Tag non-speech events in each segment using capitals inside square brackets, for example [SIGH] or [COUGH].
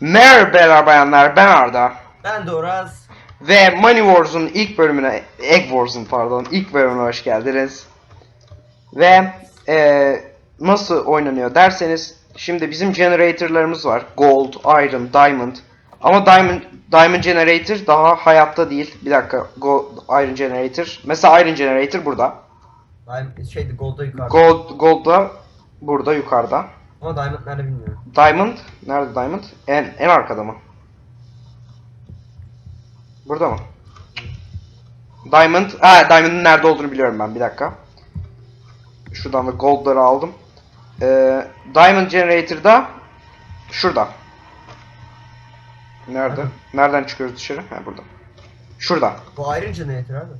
Merhaba bayanlar ben Arda. Ben de Oraz. Ve Money Wars'un ilk bölümüne, Egg Wars'un pardon ilk bölümüne hoş geldiniz. Ve eee, nasıl oynanıyor derseniz şimdi bizim generatorlarımız var. Gold, Iron, Diamond. Ama Diamond Diamond Generator daha hayatta değil. Bir dakika. Gold, Iron Generator. Mesela Iron Generator burada. Ben şeydi Gold'da yukarıda. Gold, Gold da burada yukarıda. Ama Diamond nerede bilmiyorum. Diamond. Nerede Diamond? En, en arkada mı? Burada mı? Diamond. Ha Diamond'ın nerede olduğunu biliyorum ben. Bir dakika. Şuradan da gold'ları aldım. Ee, Diamond Generator'da şurada. Nerede? Hı. Nereden çıkıyoruz dışarı? Ha burada. Şurada. Bu Iron Generator abi.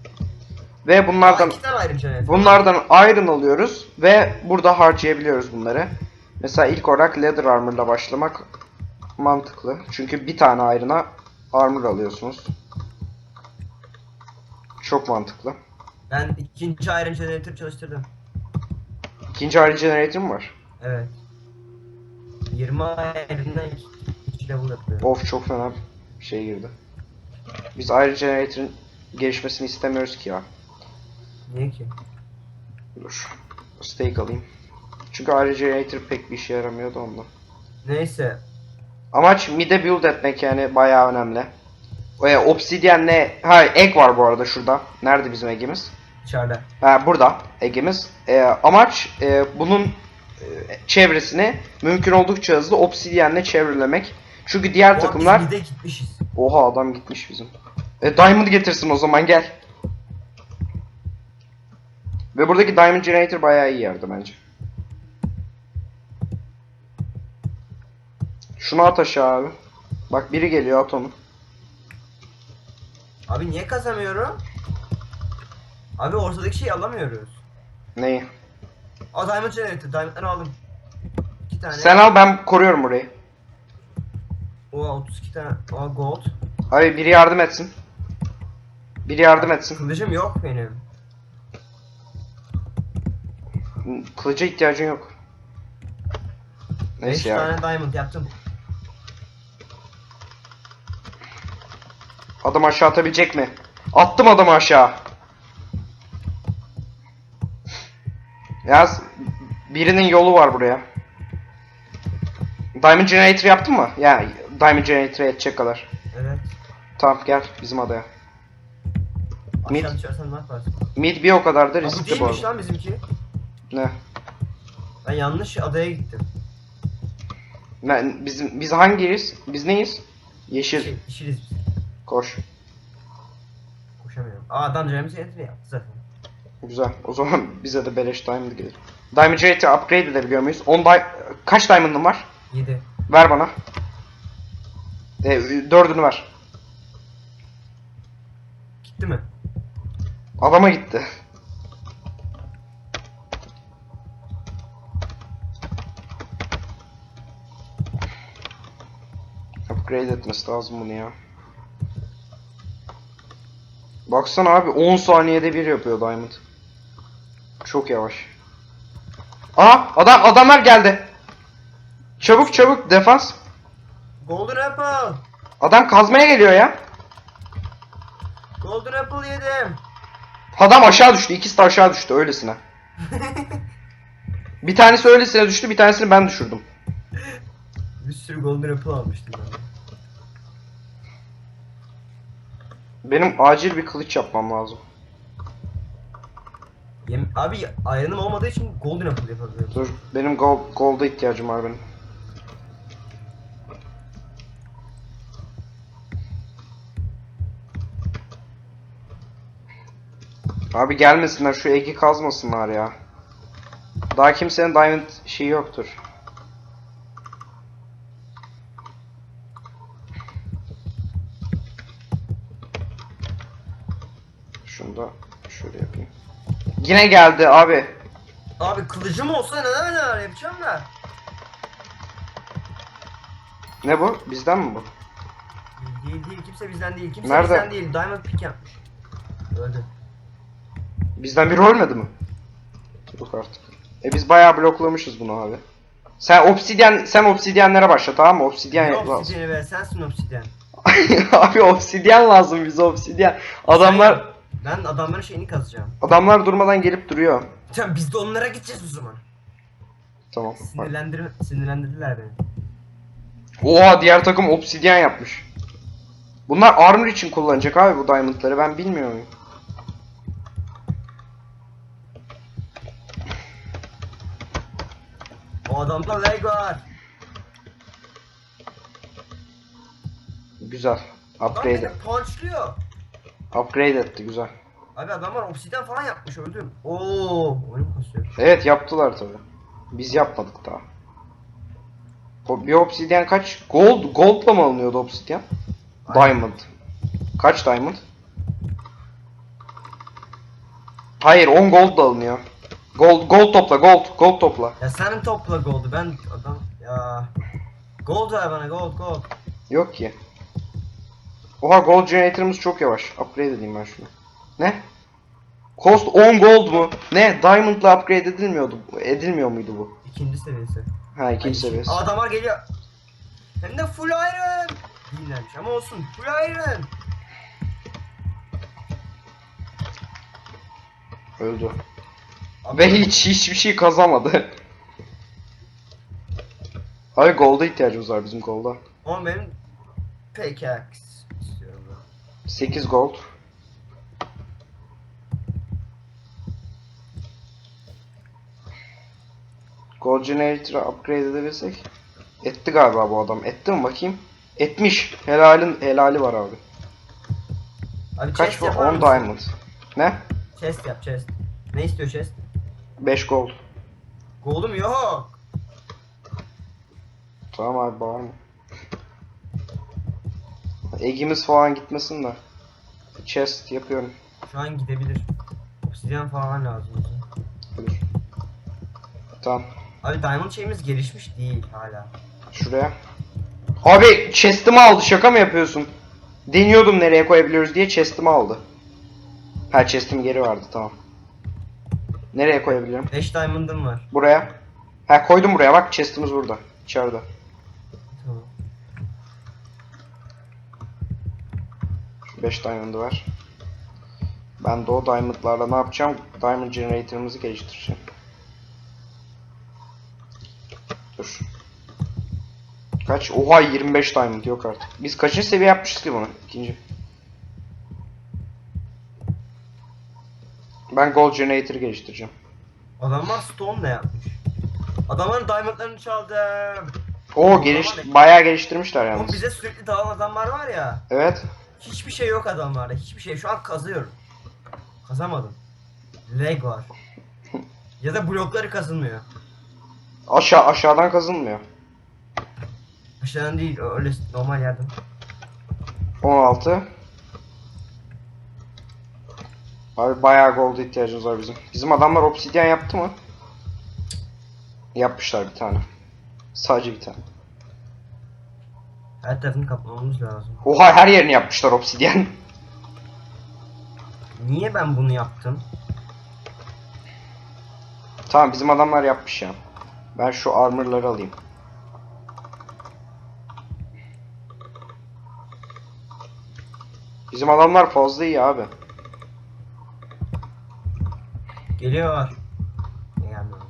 Ve Aa, bunlardan tane Iron Generator. Bunlardan iron alıyoruz ve burada harcayabiliyoruz bunları. Mesela ilk olarak leather armor'la başlamak mantıklı. Çünkü bir tane iron'a armor alıyorsunuz. Çok mantıklı. Ben ikinci Iron Generator çalıştırdım. İkinci iron generator mı var? Evet. 20 Iron'dan 2 level yapıyorum. Of çok fena bir şey girdi. Biz iron generator'ın gelişmesini istemiyoruz ki ya. Niye ki? Dur. Steak alayım. Çünkü iron generator pek bir işe yaramıyordu ondan. Neyse. Amaç mid'e build etmek yani bayağı önemli. E, obsidianle... Ha egg var bu arada şurada. Nerede bizim eggimiz? İçeride. Ha burada eggimiz. E, amaç e, bunun e, çevresini mümkün oldukça hızlı obsidianle çevrelemek. Çünkü diğer an takımlar... Biz mid'e gitmişiz. Oha adam gitmiş bizim. E, Diamond getirsin o zaman gel. Ve buradaki Diamond Generator bayağı iyi yerde bence. Şunu at aşağı abi. Bak biri geliyor at onu. Abi niye kazamıyorum? Abi ortadaki şeyi alamıyoruz. Neyi? Aa Diamond Generator. Diamond'dan aldım. 2 tane. Sen al ben koruyorum burayı. Oha 32 tane. Aa gold. Abi biri yardım etsin. Biri yardım etsin. Kılıcım yok benim. Kılıca ihtiyacın yok. 5 Neyse ya. tane diamond yaptım. Adam aşağı atabilecek mi? Attım adamı aşağı. Yaz birinin yolu var buraya. Diamond Generator yaptın mı? Ya Diamond Generator'a yetecek kadar. Evet. Tamam gel bizim adaya. Mid. Aşağı düşersen ne yaparsın? Mid bir o kadar da riskli bu değilmiş arada. lan bizimki. Ne? Ben yanlış adaya gittim. Ne? Bizim, biz hangiyiz? Biz neyiz? Yeşil. Şey, biz. Koş. Koşamıyorum. Aa adam James Anthony yaptı zaten. Güzel. O zaman bize de beleş Diamond gelir. Diamond Generator upgrade edebiliyor muyuz? 10 di Kaç Diamond'ın var? 7. Ver bana. E, dördünü ver. Gitti mi? Adama gitti. Upgrade etmesi lazım bunu ya. Baksana abi 10 saniyede bir yapıyor Diamond. Çok yavaş. Aa adam adamlar geldi. Çabuk çabuk defans. Golden Apple! Adam kazmaya geliyor ya. Golden Apple yedim. Adam aşağı düştü. İkisi de aşağı düştü öylesine. [LAUGHS] Bir tanesi öylesine düştü, bir tanesini ben düşürdüm. Bir sürü Golden Apple almıştım ben. de. Benim acil bir kılıç yapmam lazım. Yem Abi ayranım olmadığı için Golden Apple yapabiliyorum. Dur, benim gold, gold'a ihtiyacım var benim. Abi gelmesinler, şu egi kazmasınlar ya. Daha kimsenin diamond şeyi yoktur. Şunu da şöyle yapayım. Yine geldi abi. Abi kılıcım olsa neler neler yapacağım da. Ne bu? Bizden mi bu? Değil değil kimse bizden değil. Kimse Nerede? bizden değil. Diamond pick yapmış. Öldü. Bizden biri ölmedi mi? Yok artık. E biz bayağı bloklamışız bunu abi. Sen obsidyen sen obsidyenlere başla tamam mı? Obsidyen Ne lazım. obsidiyeni be sensin obsidyen. [LAUGHS] Abi obsidyen lazım bize obsidyen. Adamlar Ben adamların şeyini kazacağım. adamlar durmadan gelip duruyor. Tamam biz de onlara gideceğiz o zaman. Tamam. bak. Sinirlendir sinirlendirdiler beni. Oha diğer takım obsidyen yapmış. Bunlar armor için kullanacak abi bu diamondları ben bilmiyor muyum? O adamda lag var. Güzel. Adam Upgrade. beni punchluyor. Upgrade etti güzel. Abi adamlar obsidyen falan yapmış öldüm. Oo, oyun kasıyor. Evet yaptılar tabi. Biz yapmadık daha. O bir obsidyen kaç? Gold gold'la mı alınıyordu obsidyen? Aynen. Diamond. Kaç diamond? Hayır 10 gold da alınıyor. Gold gold topla gold gold topla. Ya sen topla gold'u ben adam ya. Gold ver bana gold gold. Yok ki. Oha gold generator'ımız çok yavaş. Upgrade edeyim ben şunu. Ne? Cost 10 gold mu? Ne? Diamond'la upgrade edilmiyordu. Edilmiyor muydu bu? İkinci seviyesi. Ha ikinci seviyesi. Aa, adamlar geliyor. Hem de full iron. Değillermiş ama olsun. Full iron. Öldü. Abi, Ve hiç hiçbir şey kazamadı. Abi gold'a ihtiyacımız var bizim gold'a. Ama benim pickaxe. 8 gold. Gold generator'ı upgrade edebilsek. Etti galiba bu adam. Etti mi bakayım? Etmiş. Helalin helali var abi. Abi Kaç bu? yapar 10 mısın? diamond. Ne? Chest yap chest. Ne istiyor chest? 5 gold. Gold'um yok. Tamam abi bağırma. Egimiz falan gitmesin de. Chest yapıyorum. Şu an gidebilir. Obsidian falan lazım. bize. Dur. Tamam. Abi diamond şeyimiz gelişmiş değil hala. Şuraya. Abi chest'imi aldı. Şaka mı yapıyorsun? Deniyordum nereye koyabiliyoruz diye chest'imi aldı. Ha chest'im geri vardı tamam. Nereye koyabilirim? 5 diamond'ım var. Buraya. Ha koydum buraya bak chest'imiz burada. İçeride. Tamam. 5 diamond'ı var. Ben de o diamond'larla ne yapacağım? Diamond generator'ımızı geliştireceğim. Dur. Kaç? Oha 25 diamond yok artık. Biz kaçıncı seviye yapmışız ki bunu? İkinci. Ben gold generator geliştireceğim. Adamlar stone ne yapmış? Adamların diamondlarını çaldım. Oo geliş bayağı geliştirmişler Oğlum yalnız. bize sürekli dalan adamlar var ya. Evet. Hiçbir şey yok adamlarda. Hiçbir şey. Şu an kazıyorum. Kazamadım. Lag var. ya da blokları kazınmıyor. Aşağı aşağıdan kazınmıyor. Aşağıdan değil. Öyle normal yerden. 16. Abi bayağı gold ihtiyacımız var bizim. Bizim adamlar obsidyen yaptı mı? Yapmışlar bir tane. Sadece bir tane. Her tarafını kaplamamız lazım. Oha her yerini yapmışlar obsidyen. Niye ben bunu yaptım? tamam bizim adamlar yapmış ya. Ben şu armorları alayım. Bizim adamlar fazla iyi abi. Geliyor. Ne gelmiyor?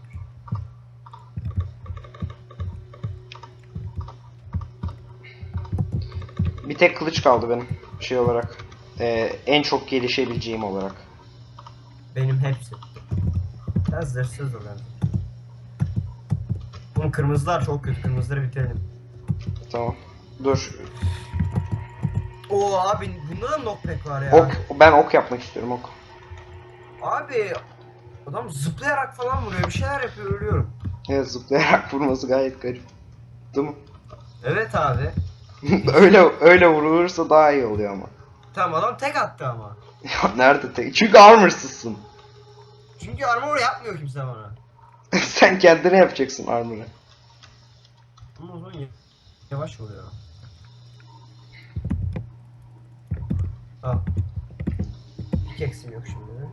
Bir tek kılıç kaldı benim şey olarak. Ee, en çok gelişebileceğim olarak. Benim hepsi. Biraz zırhsız olan. Oğlum kırmızılar çok kötü. Kırmızıları bitirelim. Tamam. Dur. Oo abi bunda da knockback var ya. Ok, ben ok yapmak istiyorum ok. Abi adam zıplayarak falan vuruyor. Bir şeyler yapıyor ölüyorum. Evet zıplayarak vurması gayet garip. Değil mi? Evet abi. [LAUGHS] öyle öyle vurulursa daha iyi oluyor ama. Tamam adam tek attı ama. Ya nerede tek? Çünkü armorsızsın. Çünkü armor yapmıyor kimse bana. [LAUGHS] Sen kendine yapacaksın armor'ı. Ama o zaman yavaş vuruyor. Al. Pickaxe'im yok şimdi.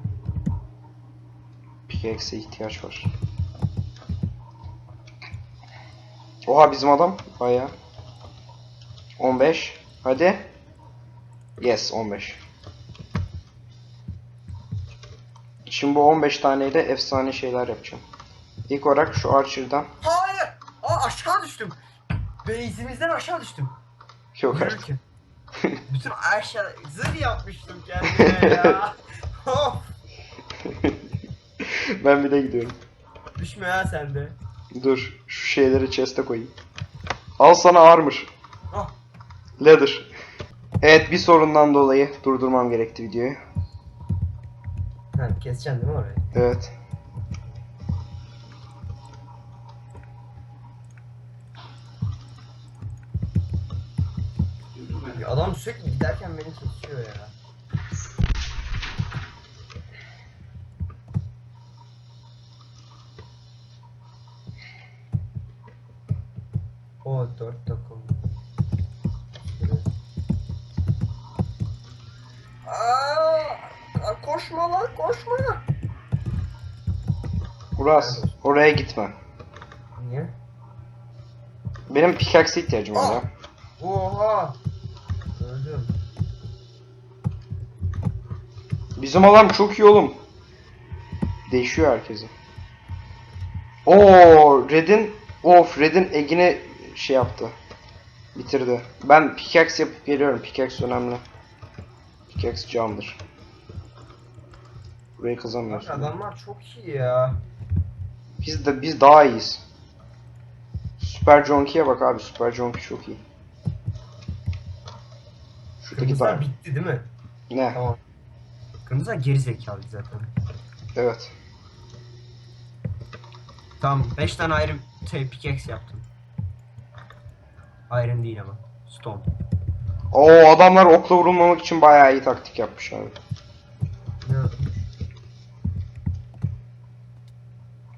Pickaxe'e ihtiyaç var. Oha bizim adam baya. 15. Hadi. Yes 15. Şimdi bu 15 taneyle efsane şeyler yapacağım. İlk olarak şu Archer'dan. Hayır. Aa aşağı düştüm. Base'imizden aşağı düştüm. Yok artık. Bütün aşağı zırh yapmıştım kendime [LAUGHS] ya. [LAUGHS] Ben bir de gidiyorum. Düşme ya sen de. Dur şu şeyleri chest'e koyayım. Al sana armor. Leather. Evet bir sorundan dolayı durdurmam gerekti videoyu. Ha, keseceksin değil mi orayı? Evet. Adam sürekli giderken beni kesiyor ya. Uras oraya gitme. Niye? Benim pickaxe ihtiyacım var Ah! ya. Oha. Öldüm. Bizim alarm çok iyi oğlum. Değişiyor herkese. Oo, Red'in of Red'in Egin'i şey yaptı. Bitirdi. Ben pickaxe yapıp geliyorum. Pickaxe önemli. Pickaxe candır. Burayı kazanmıyorsun. adamlar çok iyi ya. Biz de biz daha iyiyiz. Süper Jonki'ye bak abi. Süper Jonki çok iyi. Şuradaki Kırmızılar daha. bitti değil mi? Ne? Tamam. Kırmızılar geri zekalı zaten. Evet. Tamam 5 tane ayrı şey, pickaxe yaptım. Iron değil ama. Stone. Oo adamlar okla vurulmamak için bayağı iyi taktik yapmış abi. Ne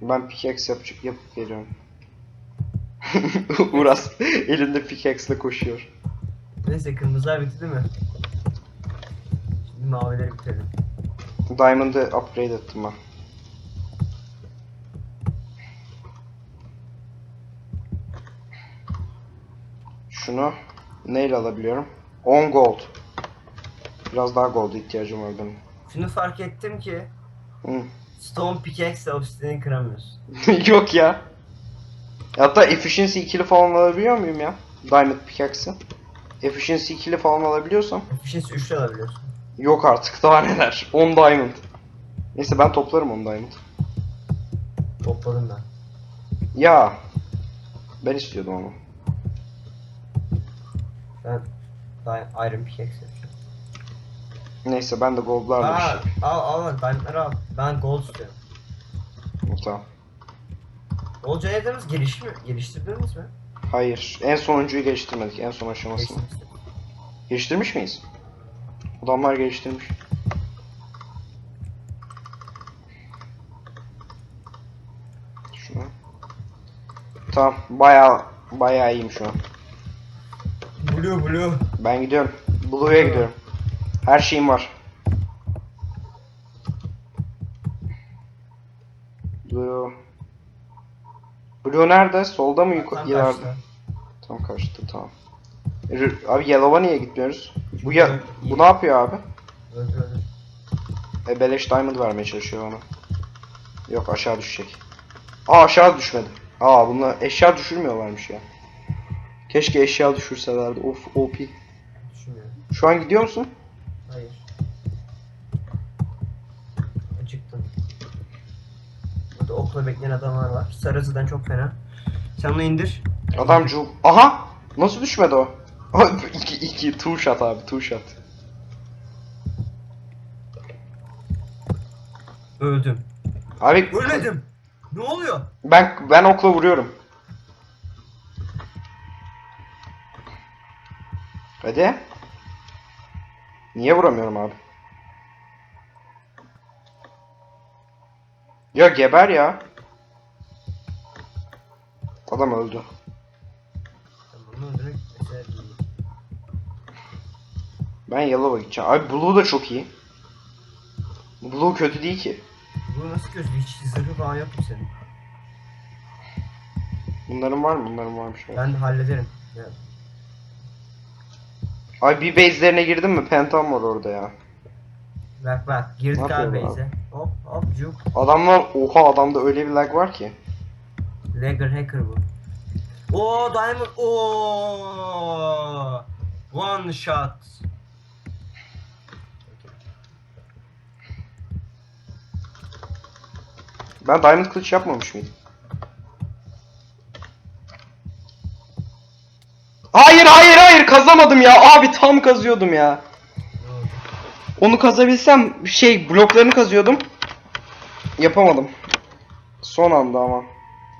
Ben pickaxe yapıp, yapıp geliyorum. [LAUGHS] Uras elinde pickaxe'le koşuyor. Neyse kırmızılar bitti değil mi? Şimdi mavileri bitirelim. Diamond'ı upgrade ettim ben. Şunu neyle alabiliyorum? 10 gold. Biraz daha gold ihtiyacım var benim. Şunu fark ettim ki Hı. Stone pickaxe obsidian'i kıramıyorsun. [LAUGHS] Yok ya. Hatta efficiency ikili falan alabiliyor muyum ya? Diamond pickaxe'ı. Efficiency ikili falan alabiliyorsam. Efficiency 3 alabiliyorsun. Yok artık daha neler. 10 diamond. Neyse ben toplarım 10 diamond. Topladım ben. Ya. Ben istiyordum onu. Ben Iron pickaxe yapacağım. Neyse ben de goldlarla bir Aa, şey. al al diamondları al. Ben gold istiyorum. Tamam. Gold canavarımız geliş mi? Geliştirdiniz mi? Hayır. En sonuncuyu geliştirmedik. En son aşamasını. Geliştirmiştim. Geliştirmiş miyiz? Adamlar geliştirmiş. Şunu. Tamam. Baya baya iyiyim şu an. Blue blue. Ben gidiyorum. Blue'ya gidiyorum. Her şeyim var. Blue. Blue nerede? Solda mı yukarı? Tam ileride? karşıda. Tam kaçtı tamam. Abi Yellow'a niye gitmiyoruz? Bu ya bu ne yapıyor abi? E beleş diamond vermeye çalışıyor bana. Yok aşağı düşecek. Aa aşağı düşmedi. Aa bunlar eşya düşürmüyorlarmış ya. Keşke eşya düşürselerdi. Of OP. Şu an gidiyor musun? Hayır. Acıktım. Burada okla bekleyen adamlar var. Sarısıdan çok fena. Sen onu indir. Adam cu... Aha! Nasıl düşmedi o? [LAUGHS] iki, iki, two shot abi, two shot. Öldüm. Abi Ölmedim. Ne oluyor? ben ben okla vuruyorum. Hadi. Niye vuramıyorum abi? Ya geber ya. Adam öldü. Ben Yellow'a gideceğim. Abi Blue da çok iyi. Blue kötü değil ki. Bu nasıl gözü? Hiç zırhı falan yok mu senin? Bunların var mı? Bunların varmış. Ben de hallederim. Ya, Ay bir base'lerine girdin mi? Pentam var orada ya. Bak bak girdik Ne abi yapıyorlar base'e. Hop hop cuk. Adamlar oha adamda öyle bir lag var ki. Lagger hacker bu. Oo diamond. Oo. One shot. Ben diamond kılıç yapmamış mıydım? Hayır hayır hayır kazamadım ya. Abi tam kazıyordum ya. Onu kazabilsem şey bloklarını kazıyordum. Yapamadım. Son anda ama.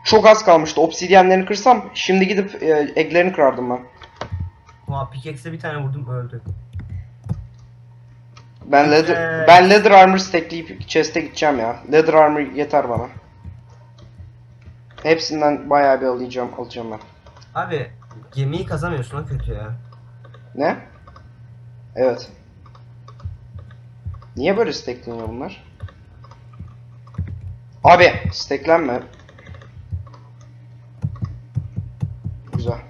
Çok az kalmıştı. Obsidyenlerini kırsam şimdi gidip e, eglerini kırardım ben. Oha pickaxe'e bir tane vurdum öldü. Ben leather, Evet. ben leather armor stackleyip chest'e gideceğim ya. Leather armor yeter bana. Hepsinden bayağı bir alacağım, alacağım ben. Abi gemiyi kazamıyorsun o kötü ya. Ne? Evet. Niye böyle stackleniyor bunlar? Abi stacklenme. Güzel.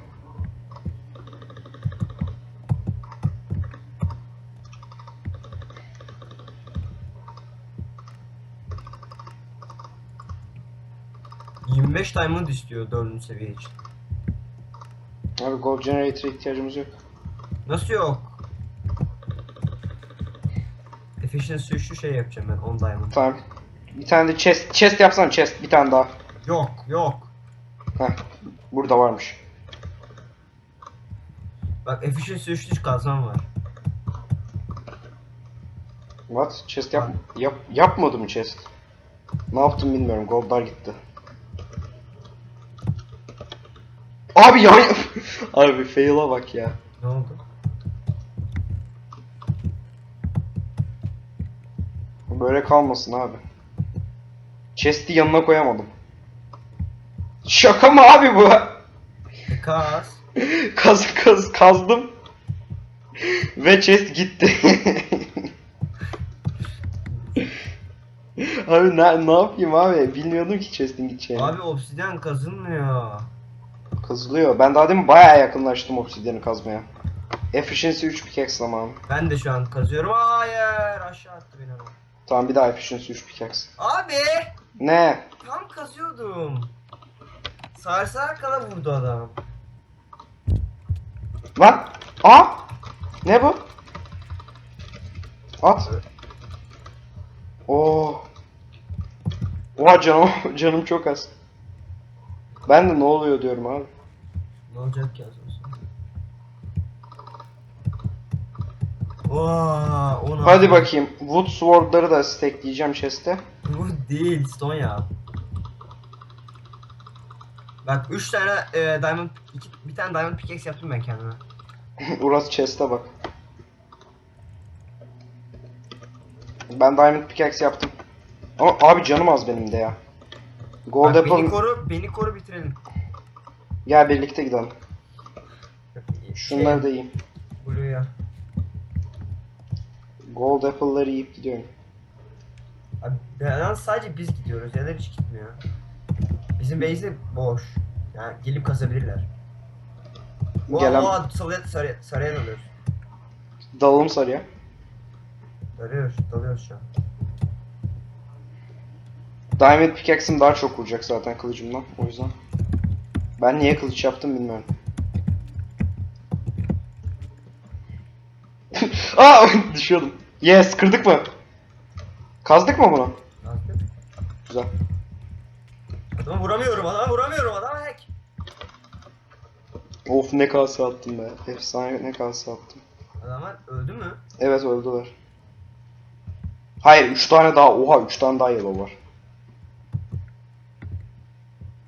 Abi 25 diamond istiyor 4. seviye için. Abi gold generator'a ihtiyacımız yok. Nasıl yok? Efficiency 3'lü şey yapacağım ben 10 diamond. Tamam. Bir tane de chest, chest yapsana chest bir tane daha. Yok yok. Heh. Burada varmış. Bak efficiency 3'lü kazan var. What? Chest yap, yap yapmadım chest. Ne yaptım bilmiyorum. Goldlar gitti. Abi ya [LAUGHS] Abi fail'a bak ya. Ne oldu? Böyle kalmasın abi. Chest'i yanına koyamadım. Şaka mı abi bu? E kaz. [LAUGHS] kaz kaz kazdım. Ve chest gitti. [LAUGHS] abi ne, ne yapayım abi? Bilmiyordum ki chest'in gideceğini. Abi obsidyen kazınmıyor. Kazılıyor. Ben daha demin bayağı yakınlaştım obsidyeni kazmaya. Efficiency 3 pickaxe zamanı. Ben de şu an kazıyorum. Hayır aşağı attı beni ama. Tamam bir daha efficiency 3 pickaxe. Abi Ne? tam kazıyordum. Sarsa kala vurdu adam. Lan! Aa! Ne bu? At. Oo. Oha canım, [LAUGHS] canım çok az. Ben de ne oluyor diyorum abi. Ne olacak ki olsun. Vaa, onu Hadi bakayım. Wood sword'ları da stackleyeceğim chest'e. Bu değil, stone ya. Bak 3 tane e, diamond, iki, bir tane diamond pickaxe yaptım ben kendime. [LAUGHS] Uras chest'e bak. Ben diamond pickaxe yaptım. Ama abi canım az benim de ya. Gold Bak, beni apple koru, beni koru bitirelim. Gel birlikte gidelim. Şunları Şey, da yiyeyim. Blue'ya. Gold apple'ları yiyip gidiyorum. Abi neden sadece biz gidiyoruz, da hiç gitmiyor. Bizim base boş. Yani gelip kazabilirler. Oha, Gelen oha, sarıya, sarıya, sarıya dalıyoruz. dalalım sarıya. Dalıyoruz, dalıyoruz şu an. Diamond pickaxe'im daha çok vuracak zaten kılıcımdan. O yüzden. Ben niye kılıç yaptım bilmiyorum. [LAUGHS] Aa düşüyordum. Yes kırdık mı? Kazdık mı bunu? Kalktık. Güzel. Adamı vuramıyorum, adamı vuramıyorum, adam hack. Of ne kase attım be. Efsane ne kase attım. Adamlar öldü mü? Evet öldüler. Hayır 3 tane daha. Oha 3 tane daha yellow var.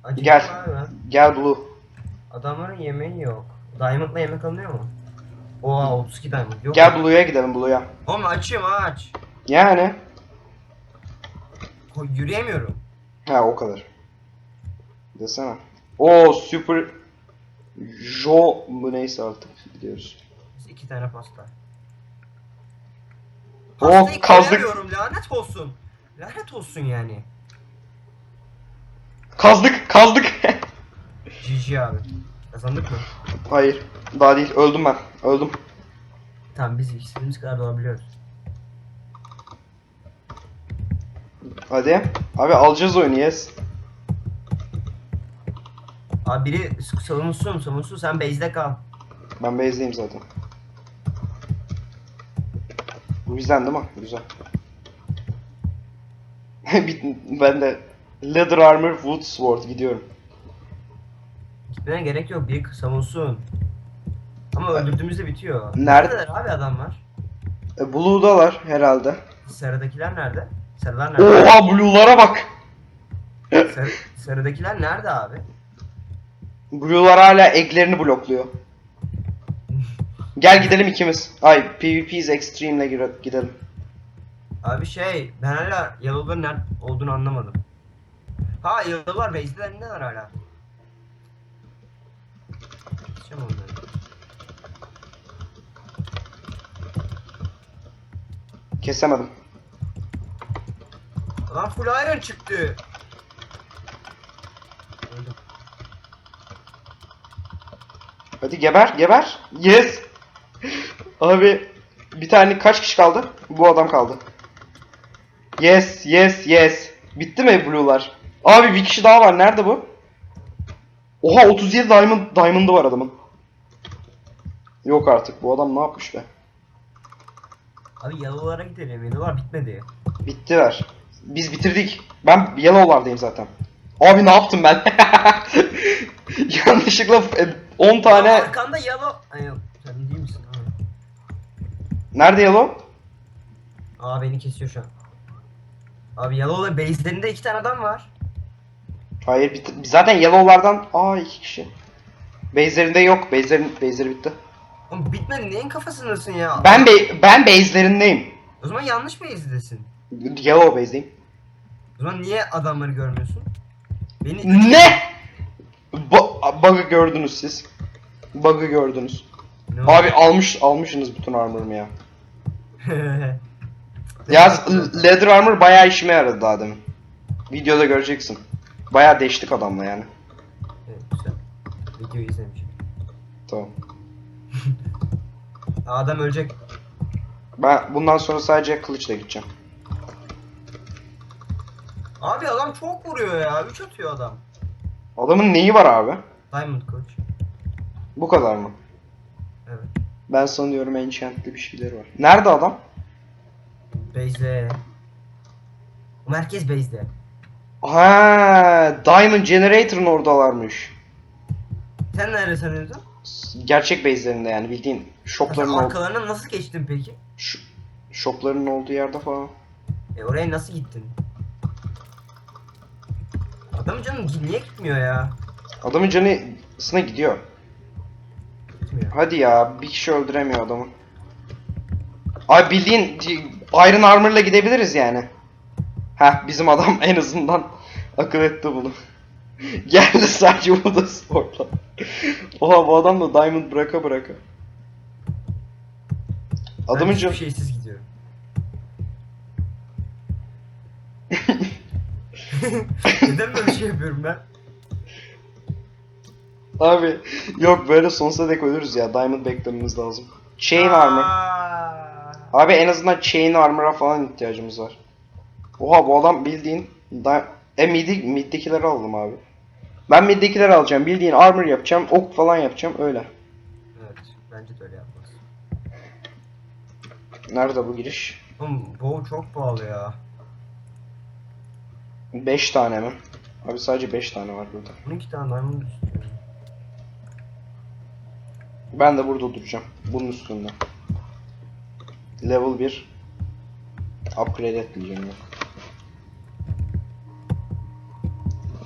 Acıktım Gel. abi ben. Gel Blue. Adamların yemeği yok. Diamond'la yemek alınıyor mu? Oha 32 diamond yok. Gel Blue'ya gidelim Blue'ya. Oğlum açayım aç. Yani. Ko- Yürüyemiyorum. Ha o kadar. Desene. O super Jo mu neyse artık gidiyoruz. Biz iki tane pasta. O Pastayı kazdık. koyamıyorum lanet olsun. Lanet olsun yani. Kazdık, kazdık. GG abi. Kazandık mı? Hayır. Daha değil. Öldüm ben. Öldüm. Tamam biz istediğimiz kadar doğabiliyoruz. Hadi. Abi alacağız oyunu yes. Abi biri savunsun savunsun sen base'de kal. Ben base'deyim zaten. Bu bizden değil mi? Güzel. [LAUGHS] Ben de Leather Armor Wood Sword gidiyorum. Gitmene gerek yok biri savunsun. Ama öldürdüğümüzde bitiyor. Nerede? Neredeler abi adamlar? E, Blue'dalar herhalde. Sarıdakiler nerede? Sarılar nerede? Oha Blue'lara bak. Sarı, sarıdakiler nerede abi? Blue'lar hala egglerini blokluyor. Gel gidelim ikimiz. Ay PvP's Extreme'le gire- gidelim. Abi şey ben hala Yellow'ların nerede olduğunu anlamadım. Ha Yellow'lar base'lerindeler hala. Geçeceğim onları. Kesemedim. Lan full iron çıktı. Öldüm. Hadi geber geber. Yes. Abi bir tane kaç kişi kaldı? Bu adam kaldı. Yes yes yes. Bitti mi Blue'lar? Abi bir kişi daha var. Nerede bu? Oha 37 diamond diamond'ı var adamın. Yok artık. Bu adam ne yapmış be? Abi Yellow'lara gidelim. Yellow'lar bitmedi. Bittiler. Biz bitirdik. Ben Yellow'lardayım zaten. Abi ne yaptım ben? [LAUGHS] Yanlışlıkla e, 10 Aa, tane... arkanda Yellow. Ay yok. Sen değil misin? Ha. Nerede Yellow? Aa beni kesiyor şu an. Abi Yellow'la base'lerinde iki tane adam var. Hayır bitti. Zaten Yellow'lardan... Aa iki kişi. Base'lerinde yok. Base'lerin, base'leri bitti. Oğlum bitmedi neyin kafasındasın ya? Ben be- ben base'lerindeyim. O zaman yanlış base'desin. Yellow base'deyim. O zaman niye adamları görmüyorsun? Beni Ne? Ba- bug'ı gördünüz siz. Bug'ı gördünüz. Ne oldu? Abi almış almışsınız bütün armor'ımı ya. [LAUGHS] Ya leather armor bayağı işime yaradı daha demin. Videoda göreceksin. Bayağı değiştik adamla yani. evet, güzel. Videoyu izlemişim. Tamam. [LAUGHS] Adam ölecek. Ben bundan sonra sadece kılıçla gideceğim. Abi adam çok vuruyor ya. 3 atıyor adam. Adamın neyi var abi? Diamond kılıç. Bu kadar mı? Evet. Ben sanıyorum enchantli bir şeyleri var. Nerede adam? Base'de. Merkez base'de. Ha, Diamond Generator'ın oradalarmış. Sen nerede sanıyordun? Gerçek base'lerinde yani bildiğin Sen shopların olduğu, arkalarına nasıl geçtin peki? Ş- shopların olduğu yerde falan. E oraya nasıl gittin? Adamın canı niye gitmiyor ya? Adamın canısına gidiyor. Gitmiyor. Hadi ya bir kişi öldüremiyor adamı. Abi bildiğin Iron Armor'la gidebiliriz yani. Heh bizim adam en azından akıl etti bunu. [LAUGHS] Geldi sadece bu da sporla. Oha bu adam da Diamond bıraka bıraka. Adamın ben şeysiz gidiyorum. [LAUGHS] Neden böyle şey yapıyorum ben? Abi yok böyle sonsuza dek ölürüz ya. Diamond beklememiz lazım. Chain Armor. Abi en azından Chain Armor'a falan ihtiyacımız var. Oha bu adam bildiğin... Di- e midi, middekileri aldım abi. Ben middekileri alacağım. Bildiğin armor yapacağım. Ok falan yapacağım. Öyle. Evet, bence de öyle yapmaz. Nerede bu giriş? Oğlum bow çok pahalı ya. 5 tane mi? Abi sadece 5 tane var burada. 12 tane diamond istiyorum. Ben de burada duracağım. Bunun üstünde. Level 1. Upgrade etleyeceğim ya.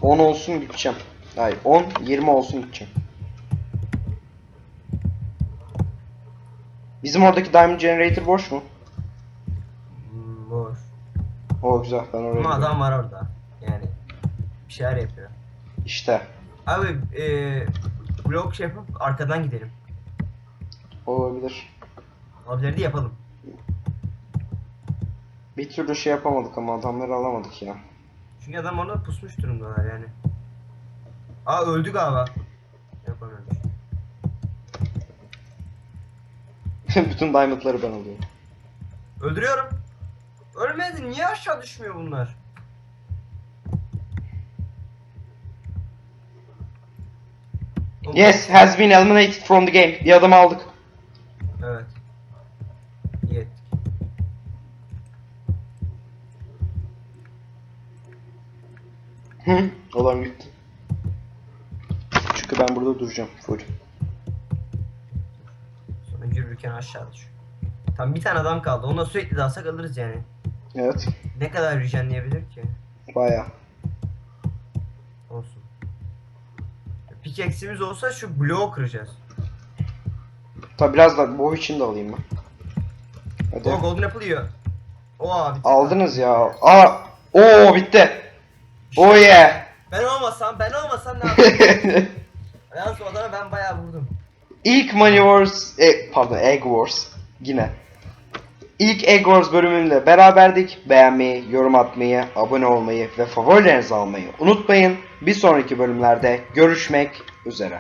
10 olsun gideceğim. Hayır 10, 20 olsun gideceğim. Bizim oradaki Diamond Generator boş mu? Hmm, boş. O güzel ben oraya Ama adam var orada. Yani bir şeyler yapıyor. İşte. Abi eee blok şey yapıp arkadan gidelim. Olabilir. Abileri de yapalım. Bir türlü şey yapamadık ama adamları alamadık ya. Çünkü adam orada pusmuş durumdalar yani. Aa öldü galiba. Yok ölmemiş. [LAUGHS] Bütün diamondları ben alıyorum. Öldürüyorum. Ölmedi niye aşağı düşmüyor bunlar? Yes, has been eliminated from the game. Bir adamı aldık. Hı, Adam gitti. Çünkü ben burada duracağım full. Sonra yürürken aşağı düş. Tam bir tane adam kaldı. Ona sürekli dalsak alırız yani. Evet. Ne kadar rejenleyebilir ki? Baya. Olsun. Pickaxe'imiz olsa şu bloğu kıracağız. Tabi biraz da boy için de alayım ben. Hadi. O golden apple yiyor. O abi. Aldınız ya. Aa, oo bitti. Oh yeah. Ben olmasam, ben olmasam ne [LAUGHS] yapayım? Yalnız o adama ben bayağı vurdum. İlk Money Wars, e, pardon Egg Wars yine. İlk Egg Wars bölümünde beraberdik. Beğenmeyi, yorum atmayı, abone olmayı ve favorilerinizi almayı unutmayın. Bir sonraki bölümlerde görüşmek üzere.